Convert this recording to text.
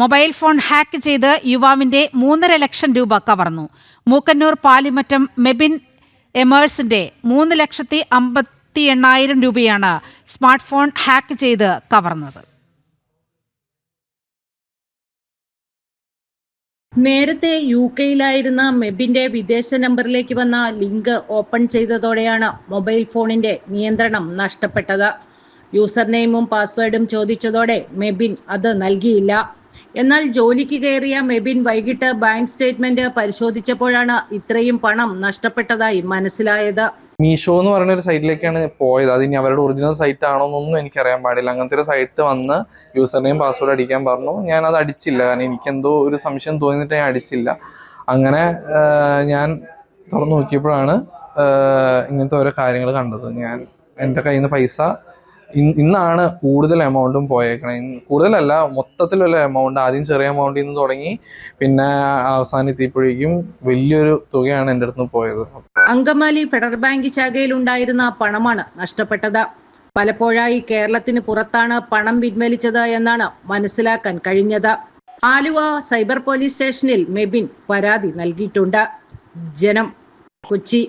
Mobile phone hack ചെയ്ത് യുവാവിന്റെ മൂന്നര ലക്ഷം രൂപ കവർന്നു. മൂക്കന്നൂർ പാലിമറ്റം മെബിൻ എമേഴ്സിന്റെ മൂന്ന് ലക്ഷത്തി അമ്പത്തി എണ്ണായിരം രൂപയാണ് സ്മാർട്ട് ഫോൺ ഹാക്ക് ചെയ്ത് കവർന്നത്. നേരത്തെ യു കെയിലായിരുന്ന മെബിന്റെ വിദേശ നമ്പറിലേക്ക് വന്ന ലിങ്ക് ഓപ്പൺ ചെയ്തതോടെയാണ് മൊബൈൽ ഫോണിന്റെ നിയന്ത്രണം നഷ്ടപ്പെട്ടത്. യൂസർ നെയിമും പാസ്വേഡും ചോദിച്ചതോടെ മെബിൻ അത് നൽകിയില്ല. എന്നാൽ ജോലിക്ക് കയറിയ മെബിൻ വൈകിട്ട് ബാങ്ക് സ്റ്റേറ്റ്മെന്റ് പരിശോധിച്ചപ്പോഴാണ് ഇത്രയും പണം നഷ്ടപ്പെട്ടതായി മനസ്സിലായത്. മീഷോ എന്ന് പറയുന്ന ഒരു സൈറ്റിലേക്കാണ് പോയത്. അത് ഇനി അവരുടെ ഒറിജിനൽ സൈറ്റ് ആണോ എന്നൊന്നും എനിക്കറിയാൻ പാടില്ല. അങ്ങനത്തെ ഒരു സൈറ്റ് വന്ന് യൂസർ നെയിം പാസ്വേഡ് അടിക്കാൻ പറഞ്ഞു. ഞാൻ അത് അടിച്ചില്ല. കാരണം എനിക്ക് എന്തോ ഒരു സംശയം തോന്നിയിട്ട് ഞാൻ അടിച്ചില്ല. അങ്ങനെ ഞാൻ തുറന്നു നോക്കിയപ്പോഴാണ് ഇങ്ങനത്തെ ഓരോ കാര്യങ്ങൾ കണ്ടത്. ഞാൻ എന്റെ കയ്യിൽ നിന്ന് പൈസ ഇന്നാണ് കൂടുതൽ എമൗണ്ടും പോയേക്കണേ. കൂടുതലല്ല മൊത്തത്തിലുള്ള എമൗണ്ട് ആദ്യം ചെറിയ എമൗണ്ടിൽ നിന്ന് തുടങ്ങി പിന്നെ അവസാനം എത്തിയപ്പോഴേക്കും വലിയൊരു തുകയാണ് എന്റെ അടുത്ത് പോയത്. അങ്കമാലി ഫെഡറൽ ബാങ്ക് ശാഖയിൽ ഉണ്ടായിരുന്ന പണമാണ് നഷ്ടപ്പെട്ടത്. പലപ്പോഴായി കേരളത്തിന് പുറത്താണ് പണം പിൻവലിച്ചത് എന്നാണ് മനസ്സിലാക്കാൻ കഴിഞ്ഞത്. ആലുവ സൈബർ പോലീസ് സ്റ്റേഷനിൽ മെബിൻ പരാതി നൽകിയിട്ടുണ്ട്. ജനം കൊച്ചി.